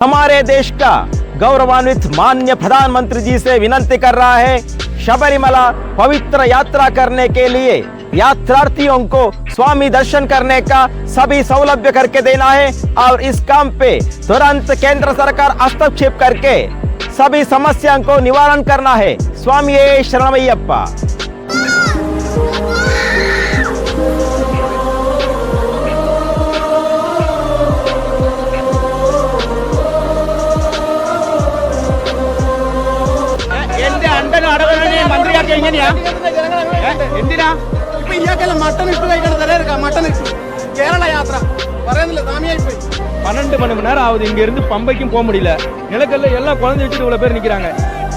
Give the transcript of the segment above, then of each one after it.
हमारे देश का गौरवान्वित मान्य प्रधानमंत्री जी से विनती कर रहा है, शबरीमला पवित्र यात्रा करने के लिए यात्रार्थियों को स्वामी दर्शन करने का सभी सौलभ्य करके देना है और इस काम पे तुरंत केंद्र सरकार हस्तक्षेप करके सभी समस्याओं को निवारण करना है। स्वामी शरणमय्यप्पा। ഒക്കെ എങ്ങനെയാ എന്തിനാ ഇപ്പൊ ഇയാൾക്കെല്ലാം മട്ടൺ ഇട്ട് കഴിക്കണ തലേർക്കാ മട്ടൺ കേരള യാത്ര പറയുന്നില്ല താമിയായി പോയി பன்னெண்டு மணி நேரம் ஆகுது இங்க இருந்து பம்பைக்கும் போக முடியல நிலக்கல்ல எல்லா குழந்தை வச்சுட்டு இவ்வளவு പേര് நிக்கிறாங்க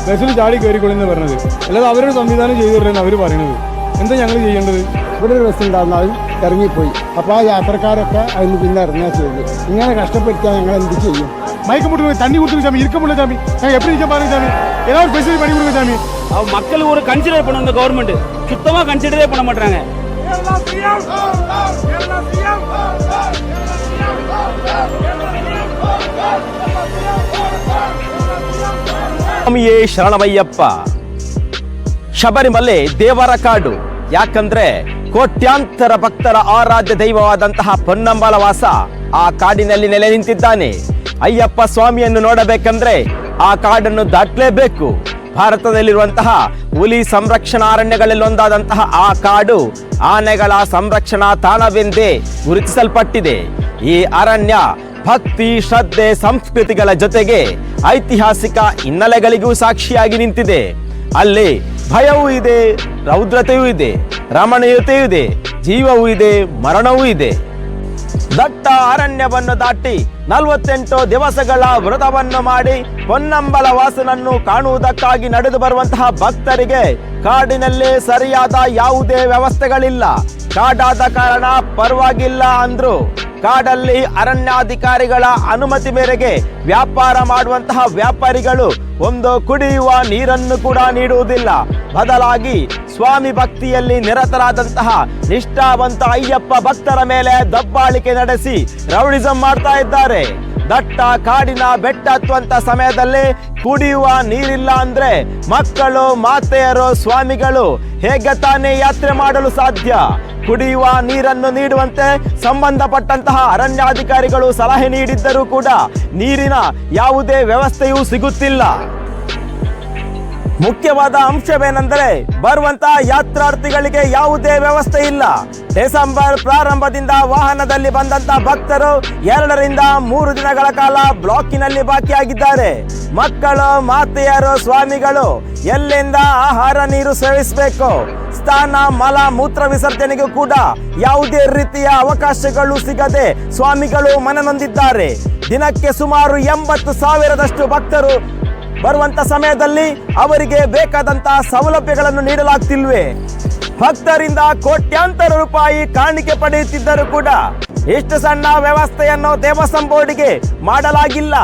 ബസ്സിൽ ചാടി കയറിക്കൊള്ളുന്ന പറഞ്ഞത് അല്ലാതെ അവരുടെ സംവിധാനം ചെയ്തു തരുന്നത് അവർ പറയുന്നത് എന്താ ഞങ്ങൾ ചെയ്യേണ്ടത് ഇവിടെ ഒരു ബസ് ഉണ്ടായിരുന്നു അത് ഇറങ്ങിപ്പോയി അപ്പോൾ ആ യാത്രക്കാരൊക്കെ അതിന് പിന്നെ ഇറങ്ങുക ചെയ്തു ഇങ്ങനെ കഷ്ടപ്പെടുത്തിയാൽ ഞങ്ങൾ എന്ത് ചെയ്യും மயக்க போட்டு தண்ணி கொடுத்துருங்க சாமி இருக்க முடியல சாமி நாங்கள் எப்படி நிற்க பாருங்க சாமி ஏதாவது ஃபெசிலிட்டி பண்ணி கொடுங்க சாமி அவ மக்கள் ஒரு கன்சிடர் பண்ண இந்த கவர்மெண்ட் சுத்தமா கன்சிடரே பண்ண மாட்டாங்க ಸ್ವಾಮಿಯೇ ಶರಣಮಯ್ಯಪ್ಪ ಶಬರಿಮಲೆ ದೇವರ ಕಾಡು ಯಾಕಂದ್ರೆ ಕೋಟ್ಯಾಂತರ ಭಕ್ತರ ಆರಾಧ್ಯ ದೈವವಾದಂತಹ ಪೊನ್ನಂಬಲ ವಾಸ ಆ ಕಾಡಿನಲ್ಲಿ ನೆಲೆ ನಿಂತಿದ್ದಾನೆ ಅಯ್ಯಪ್ಪ ಸ್ವಾಮಿಯನ್ನು ನೋಡಬೇಕಂದ್ರೆ ಆ ಕಾಡನ್ನು ದಾಟಲೇಬೇಕು. ಭಾರತದಲ್ಲಿರುವಂತಹ ಹುಲಿ ಸಂರಕ್ಷಣಾ ಅರಣ್ಯಗಳಲ್ಲಿ ಒಂದಾದಂತಹ ಆ ಕಾಡು ಆನೆಗಳ ಸಂರಕ್ಷಣಾ ತಾಣವೆಂದೇ ಗುರುತಿಸಲ್ಪಟ್ಟಿದೆ. ಈ ಅರಣ್ಯ ಭಕ್ತಿ, ಶ್ರದ್ಧೆ, ಸಂಸ್ಕೃತಿಗಳ ಜೊತೆಗೆ ಐತಿಹಾಸಿಕ ಹಿನ್ನೆಲೆಗಳಿಗೂ ಸಾಕ್ಷಿಯಾಗಿ ನಿಂತಿದೆ. ಅಲ್ಲಿ ಭಯವೂ ಇದೆ, ರೌದ್ರತೆಯೂ ಇದೆ, ರಮಣೀಯತೆಯೂ ಇದೆ, ಜೀವವೂ ಇದೆ, ಮರಣವೂ ಇದೆ. ದಟ್ಟ ಅರಣ್ಯವನ್ನು ದಾಟಿ ನಲವತ್ತೆಂಟು ದಿವಸಗಳ ವ್ರತವನ್ನು ಮಾಡಿ ಪೊನ್ನಂಬಲ ವಾಸನನ್ನು ಕಾಣುವುದಕ್ಕಾಗಿ ನಡೆದು ಬರುವಂತಹ ಭಕ್ತರಿಗೆ ಕಾಡಿನಲ್ಲಿ ಸರಿಯಾದ ಯಾವುದೇ ವ್ಯವಸ್ಥೆಗಳಿಲ್ಲ. ಕಾಡಾದ ಕಾರಣ ಪರವಾಗಿಲ್ಲ ಅಂದ್ರು. ಕಾಡಲ್ಲಿ ಅರಣ್ಯಾಧಿಕಾರಿಗಳ ಅನುಮತಿ ಮೇರೆಗೆ ವ್ಯಾಪಾರ ಮಾಡುವಂತಹ ವ್ಯಾಪಾರಿಗಳು ಒಂದು ಕುಡಿಯುವ ನೀರನ್ನು ಕೂಡ ನೀಡುವುದಿಲ್ಲ. ಬದಲಾಗಿ ಸ್ವಾಮಿ ಭಕ್ತಿಯಲ್ಲಿ ನಿರತರಾದಂತಹ ನಿಷ್ಠಾವಂತ ಅಯ್ಯಪ್ಪ ಭಕ್ತರ ಮೇಲೆ ದಬ್ಬಾಳಿಕೆ ನಡೆಸಿ ರೌಡಿಸಂ ಮಾಡ್ತಾ ಇದ್ದಾರೆ. ದಟ್ಟ ಕಾಡಿನ ಬೆಟ್ಟ ಹತ್ತುವಂತ ಸಮಯದಲ್ಲಿ ಕುಡಿಯುವ ನೀರಿಲ್ಲ ಅಂದ್ರೆ ಮಕ್ಕಳು, ಮಾತೆಯರು, ಸ್ವಾಮಿಗಳು ಹೇಗೆ ತಾನೇ ಯಾತ್ರೆ ಮಾಡಲು ಸಾಧ್ಯ? ಕುಡಿಯುವ ನೀರನ್ನು ನೀಡುವಂತೆ ಸಂಬಂಧಪಟ್ಟಂತಹ ಅರಣ್ಯಾಧಿಕಾರಿಗಳು ಸಲಹೆ ನೀಡಿದ್ದರೂ ಕೂಡ ನೀರಿನ ಯಾವುದೇ ವ್ಯವಸ್ಥೆಯೂ ಸಿಗುತ್ತಿಲ್ಲ. ಮುಖ್ಯವಾದ ಅಂಶವೇನೆಂದರೆ ಬರುವಂತಹ ಯಾತ್ರಾರ್ಥಿಗಳಿಗೆ ಯಾವುದೇ ವ್ಯವಸ್ಥೆ ಇಲ್ಲ. ಡಿಸೆಂಬರ್ ಪ್ರಾರಂಭದಿಂದ ವಾಹನದಲ್ಲಿ ಬಂದಂತ ಭಕ್ತರು ಎರಡರಿಂದ ಮೂರು ದಿನಗಳ ಕಾಲ ಬ್ಲಾಕಿನಲ್ಲಿ ಬಾಕಿಯಾಗಿದ್ದಾರೆ. ಮಕ್ಕಳು, ಮಾತೆಯರು, ಸ್ವಾಮಿಗಳು, ಎಲ್ಲಿಂದ ಆಹಾರ ನೀರು ಸೇವಿಸಬೇಕು? ಸ್ಥಾನ, ಮಲ, ಮೂತ್ರ ವಿಸರ್ಜನೆಗೂ ಕೂಡ ಯಾವುದೇ ರೀತಿಯ ಅವಕಾಶಗಳು ಸಿಗದೆ ಸ್ವಾಮಿಗಳು ಮನನೊಂದಿದ್ದಾರೆ. ದಿನಕ್ಕೆ ಸುಮಾರು ಎಂಬತ್ತು ಸಾವಿರದಷ್ಟು ಭಕ್ತರು ಬರುವಂತ ಸಮಯದಲ್ಲಿ ಅವರಿಗೆ ಬೇಕಾದಂತಹ ಸೌಲಭ್ಯಗಳನ್ನು ನೀಡಲಾಗ್ತಿಲ್ವೆ? ಭಕ್ತರಿಂದ ಕೋಟ್ಯಾಂತರ ರೂಪಾಯಿ ಕಾಣಿಕೆ ಪಡೆಯುತ್ತಿದ್ದರೂ ಕೂಡ ಇಷ್ಟು ಸಣ್ಣ ವ್ಯವಸ್ಥೆಯನ್ನು ದೇವಸ್ಥಾನ ಬೋರ್ಡಿಗೆ ಮಾಡಲಾಗಿಲ್ಲ.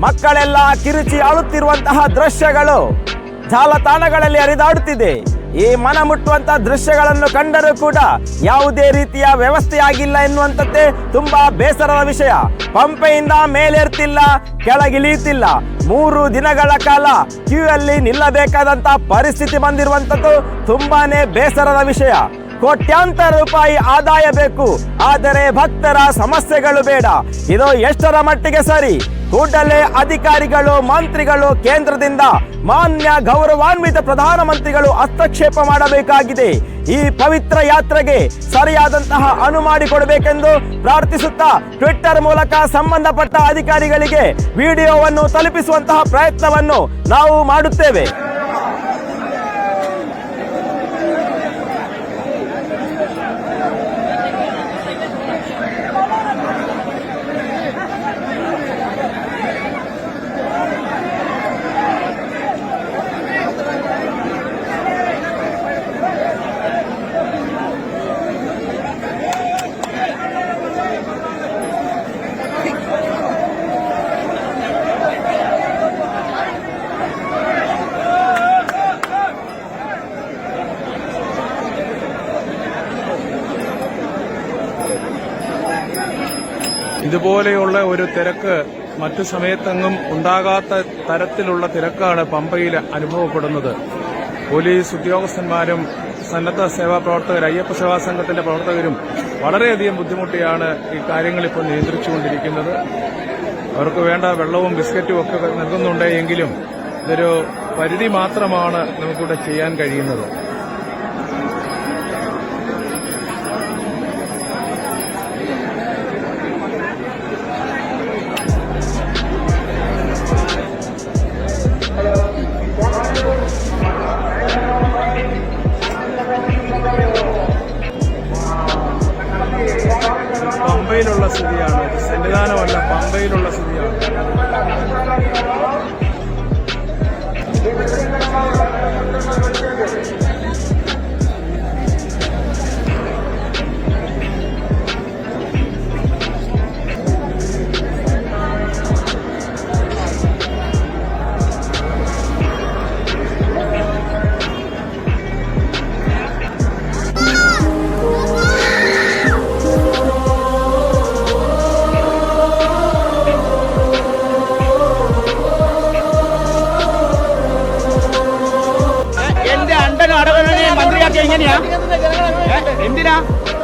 ಮಕ್ಕಳೆಲ್ಲ ಕಿರುಚಿ ಆಳುತ್ತಿರುವಂತಹ ದೃಶ್ಯಗಳು ಜಾಲತಾಣಗಳಲ್ಲಿ ಹರಿದಾಡುತ್ತಿದೆ. ಈ ಮನ ಮುಟ್ಟುವಂತಹ ದೃಶ್ಯಗಳನ್ನು ಕಂಡರೂ ಕೂಡ ಯಾವುದೇ ರೀತಿಯ ವ್ಯವಸ್ಥೆ ಆಗಿಲ್ಲ ಎನ್ನುವಂಥದ್ದೇ ತುಂಬಾ ಬೇಸರದ ವಿಷಯ. ಪಂಪೆಯಿಂದ ಮೇಲೇರ್ತಿಲ್ಲ ಕೆಳಗಿಳಿಯುತ್ತಿಲ್ಲ ಮೂರು ದಿನಗಳ ಕಾಲ ಕ್ಯೂ ಅಲ್ಲಿ ನಿಲ್ಲಬೇಕಾದಂತ ಪರಿಸ್ಥಿತಿ ಬಂದಿರುವಂತದ್ದು ತುಂಬಾನೇ ಬೇಸರದ ವಿಷಯ. ಕೋಟ್ಯಾಂತರ ರೂಪಾಯಿ ಆದಾಯ ಬೇಕು, ಆದರೆ ಭಕ್ತರ ಸಮಸ್ಯೆಗಳು ಬೇಡ. ಇದು ಎಷ್ಟರ ಮಟ್ಟಿಗೆ ಸರಿ? ಕೂಡಲೇ ಅಧಿಕಾರಿಗಳು, ಮಂತ್ರಿಗಳು, ಕೇಂದ್ರದಿಂದ ಮಾನ್ಯ ಗೌರವಾನ್ವಿತ ಪ್ರಧಾನಮಂತ್ರಿಗಳು ಹಸ್ತಕ್ಷೇಪ ಮಾಡಬೇಕಾಗಿದೆ. ಈ ಪವಿತ್ರ ಯಾತ್ರೆಗೆ ಸರಿಯಾದಂತಹ ಅನು ಮಾಡಿಕೊಡಬೇಕೆಂದು ಪ್ರಾರ್ಥಿಸುತ್ತಾ ಟ್ವಿಟ್ಟರ್ ಮೂಲಕ ಸಂಬಂಧಪಟ್ಟ ಅಧಿಕಾರಿಗಳಿಗೆ ವಿಡಿಯೋವನ್ನು ತಲುಪಿಸುವಂತಹ ಪ್ರಯತ್ನವನ್ನು ನಾವು ಮಾಡುತ್ತೇವೆ. ഇതുപോലെയുള്ള ഒരു തിരക്ക് മറ്റു സമയത്തെങ്ങും ഉണ്ടാകാത്ത തരത്തിലുള്ള തിരക്കാണ് പമ്പയിൽ അനുഭവപ്പെടുന്നത്. പോലീസ് ഉദ്യോഗസ്ഥന്മാരും സന്നദ്ധ സേവാ പ്രവർത്തകർ അയ്യപ്പ സേവാ സംഘത്തിന്റെ പ്രവർത്തകരും വളരെയധികം ബുദ്ധിമുട്ടിയാണ് ഈ കാര്യങ്ങൾ ഇപ്പോൾ നിയന്ത്രിച്ചുകൊണ്ടിരിക്കുന്നത്. അവർക്ക് വേണ്ട വെള്ളവും ബിസ്ക്കറ്റും ഒക്കെ നൽകുന്നുണ്ട് എങ്കിലും ഇതൊരു പരിധി മാത്രമാണ് നമുക്കിവിടെ ചെയ്യാൻ കഴിയുന്നത്. അടവനെ മന്ത്രിയാക്കി എങ്ങനെയാ എന്തിനാ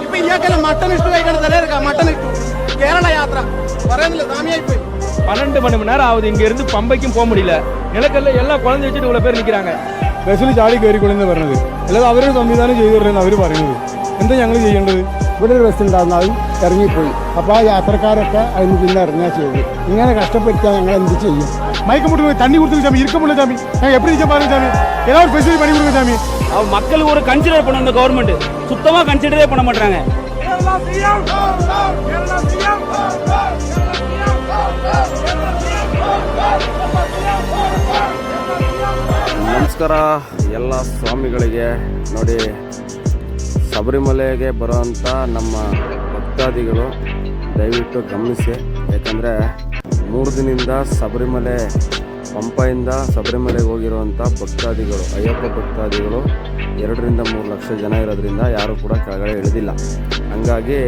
ഇപ്പൊ ഇയാൾക്കെല്ലാം മട്ടൻ ഇട്ട് കഴിക്കണം തലേർക്കാം മട്ടൻ ഇട്ടു കേരള യാത്ര പറയുന്നില്ല സാമിയായി പോയി பன்னெண்டு மணி மணி நேரம் ஆகுது இங்க இருந்து பம்பைக்கும் போக முடியல நிலக்கல்ல எல்லாம் குழந்தை வச்சுட்டு இவ்வளவு பேர் நிக்கிறாங்க ബസ്സിൽ ചാടി കയറിക്കൊള്ളുന്ന പറഞ്ഞത് അല്ലാതെ അവരൊരു സംവിധാനം ചെയ്തു തരുമെന്ന് അവർ പറയുന്നത് എന്താ ഞങ്ങൾ ചെയ്യേണ്ടത് ഇവിടെ ഒരു ബസ് ഉണ്ടായിരുന്നു അത് ഇറങ്ങിപ്പോയി അപ്പോൾ ആ യാത്രക്കാരൊക്കെ അതിന് പിന്നെ ഇറങ്ങുക ചെയ്തു ഇങ്ങനെ കഷ്ടപ്പെടുത്തിയാൽ ഞങ്ങൾ എന്ത് ചെയ്യും மயக்கம் போட்டு தண்ணி கொடுத்துங்க சாமி இருக்க முடியல சாமி நாங்கள் எப்படி நிற்க பாருங்க சாமி ஏதாவது ஃபெசிலிட்டி பண்ணி கொடுங்க சாமி மக்கள் ஒரு கன்சிடர் பண்ண இந்த கவர்மெண்ட் சுத்தமா கன்சிடரே பண்ண மாட்டாங்க ನಮಸ್ಕಾರ ಎಲ್ಲ ಸ್ವಾಮಿಗಳಿಗೆ ನೋಡಿ ಶಬರಿಮಲೆಗೆ ಬರೋವಂಥ ನಮ್ಮ ಭಕ್ತಾದಿಗಳು, ದಯವಿಟ್ಟು ಗಮನಿಸಿ. ಯಾಕಂದರೆ ಮೂರು ದಿನದಿಂದ ಶಬರಿಮಲೆ ಪಂಪೆಯಿಂದ ಶಬರಿಮಲೆಗೆ ಹೋಗಿರುವಂಥ ಭಕ್ತಾದಿಗಳು, ಅಯ್ಯಪ್ಪ ಭಕ್ತಾದಿಗಳು ಎರಡರಿಂದ ಮೂರು ಲಕ್ಷ ಜನ ಇರೋದ್ರಿಂದ ಯಾರೂ ಕೂಡ ಕೆಳಗಡೆ ಇಳಿದಿಲ್ಲ. ಹಂಗಾಗಿ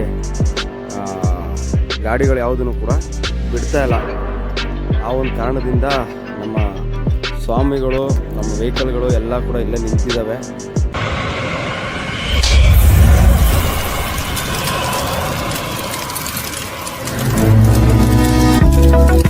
ಗಾಡಿಗಳು ಯಾವುದನ್ನು ಕೂಡ ಬಿಡ್ತಾ ಇಲ್ಲ. ಆ ಒಂದು ಕಾರಣದಿಂದ ನಮ್ಮ ಸ್ವಾಮಿಗಳು, ನಮ್ಮ ವೆಹಿಕಲ್ಗಳು ಎಲ್ಲ ಕೂಡ ಇಲ್ಲೇ ನಿಂತಿದ್ದಾವೆ.